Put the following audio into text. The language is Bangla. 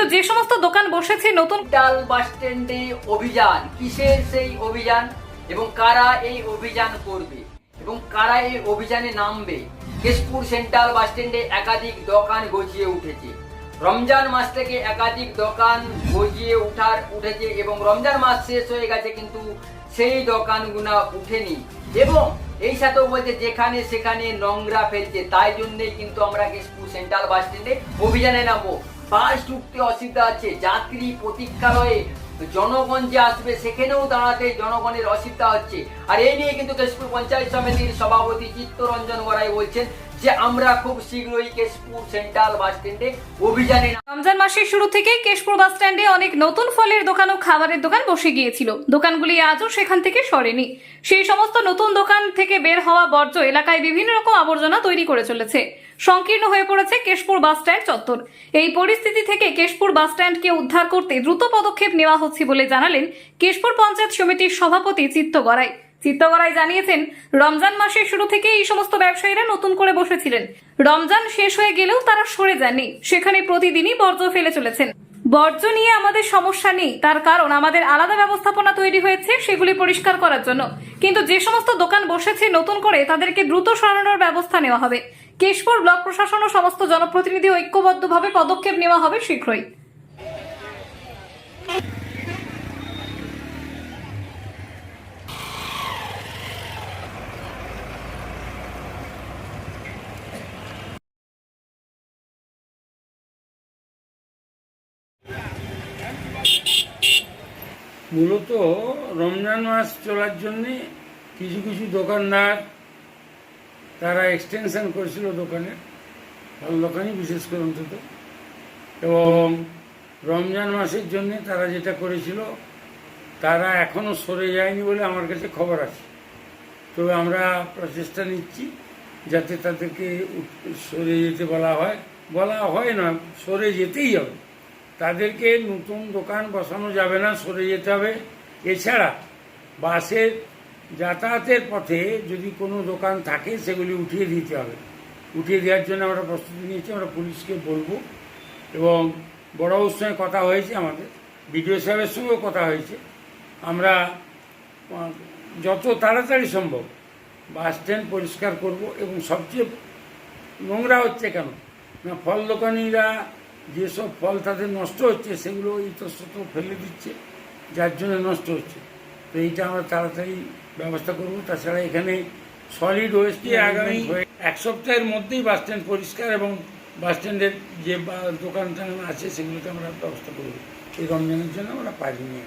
কিন্তু যে সমস্ত দোকান বসেছে নতুন ডাল বাস স্ট্যান্ডে অভিযান। কিসের সেই অভিযান? এবং কারা এই অভিযান করবে? এবং কারা এই অভিযানে নামবে? কেশপুর সেন্ট্রাল বাস স্ট্যান্ডে একাধিক দোকান গজিয়ে উঠেছে। রমজান মাস থেকে একাধিক দোকান গজিয়ে উঠার উঠেছে এবং রমজান মাস শেষ হয়ে গেছে কিন্তু সেই দোকানগুনা উঠেনি। এবং এই সাথেও বলছে, যেখানে সেখানে নোংরা ফেলছে। তাই জন্যই কিন্তু আমরা কেশপুর সেন্ট্রাল বাস স্ট্যান্ডে অভিযানে নামবো। বাস ঢুকতে অসুবিধা আছে। যাত্রী প্রতীক্ষালয়ে জনগণ যে আসবে, সেখানেও দাঁড়াতে জনগণের অসুবিধা হচ্ছে। আর এই নিয়ে কিন্তু কেশপুর পঞ্চায়েত সমিতির সভাপতি চিত্তরঞ্জন গড়াই বলছেন যে, আমরা খুব শীঘ্রই কেশপুর সেন্ট্রাল বাস স্ট্যান্ডে অভিযানে। রমজান মাসের শুরু থেকেই কেশপুর বাস স্ট্যান্ডে অনেক নতুন ফলের দোকান ও খাবারের দোকান বসে গিয়েছিল। দোকানগুলি আজও সেখান থেকে সরেনি। সেই সমস্ত নতুন দোকান থেকে বের হওয়া বর্জ্য এলাকায় বিভিন্ন রকম আবর্জনা তৈরি করে চলেছে। সংকীর্ণ হয়ে পড়েছে কেশপুর বাস স্ট্যান্ড চত্বর। এই পরিস্থিতি থেকে কেশপুর বাস স্ট্যান্ডকে উদ্ধার করতে দ্রুত পদক্ষেপ নেওয়া হচ্ছে বলে জানালেন কেশপুর পঞ্চায়েত সমিতির সভাপতি চিত্ত গড়াই। চিত্তগড়াই জানিয়েছেন, রমজান মাসের শুরু থেকে এই সমস্ত ব্যবসায়ীরা নতুন করে বসেছিলেন। রমজান শেষ হয়ে গেলেও তারা সরে যাননি। সেখানে প্রতিদিনই বর্জ্য ফেলে চলেছেন। বর্জ্য নিয়ে আমাদের সমস্যা নেই, তার কারণ আমাদের আলাদা ব্যবস্থাপনা তৈরি হয়েছে সেগুলি পরিষ্কার করার জন্য। কিন্তু যে সমস্ত দোকান বসেছে নতুন করে তাদেরকে দ্রুত সরানোর ব্যবস্থা নেওয়া হবে। কেশপুর ব্লক প্রশাসন ও সমস্ত জনপ্রতিনিধি ঐক্যবদ্ধভাবে পদক্ষেপ নেওয়া হবে শীঘ্রই। মূলত রমজান মাস চলার জন্যে কিছু কিছু দোকানদার তারা এক্সটেনশন করেছিল দোকানে। ফল দোকানই বিশেষ করে অন্তত। এবং রমজান মাসের জন্যে তারা যেটা করেছিল, তারা এখনও সরে যায়নি বলে আমার কাছে খবর আছে। তবে আমরা প্রচেষ্টা নিচ্ছি যাতে তাদেরকে সরে যেতে বলা হয়। বলা হয় না, সরে যেতেই হবে। তাদেরকে নতুন দোকান বসানো যাবে না, সরে যেতে হবে। এছাড়া বাসের যাতায়াতের পথে যদি কোনো দোকান থাকে, সেগুলি উঠিয়ে দিতে হবে। উঠিয়ে দেওয়ার জন্য আমরা প্রস্তুতি নিয়েছি, আমরা পুলিশকে বলব। এবং বড়বাবুর সঙ্গে কথা হয়েছে আমাদের। বিডিও সাহেবের সঙ্গেও কথা হয়েছে। আমরা যত তাড়াতাড়ি সম্ভব বাস স্ট্যান্ড পরিষ্কার করব এবং সবচেয়ে নোংরা হচ্ছে কেন? না, ফল দোকানিরা যেসব ফল তাদের নষ্ট হচ্ছে, সেগুলো ইতস্তত ফেলে দিচ্ছে, যার জন্য নষ্ট হচ্ছে। তো এইটা আমরা তাড়াতাড়ি ব্যবস্থা করব। তাছাড়া এখানে সলিড ওয়েস্টে আগামী এক সপ্তাহের মধ্যেই বাস স্ট্যান্ড পরিষ্কার এবং বাস স্ট্যান্ডের যে বা- দোকান টান আছে সেগুলোকে আমরা ব্যবস্থা করব। এই রমজানের জন্য আমরা পারিনি নিয়ে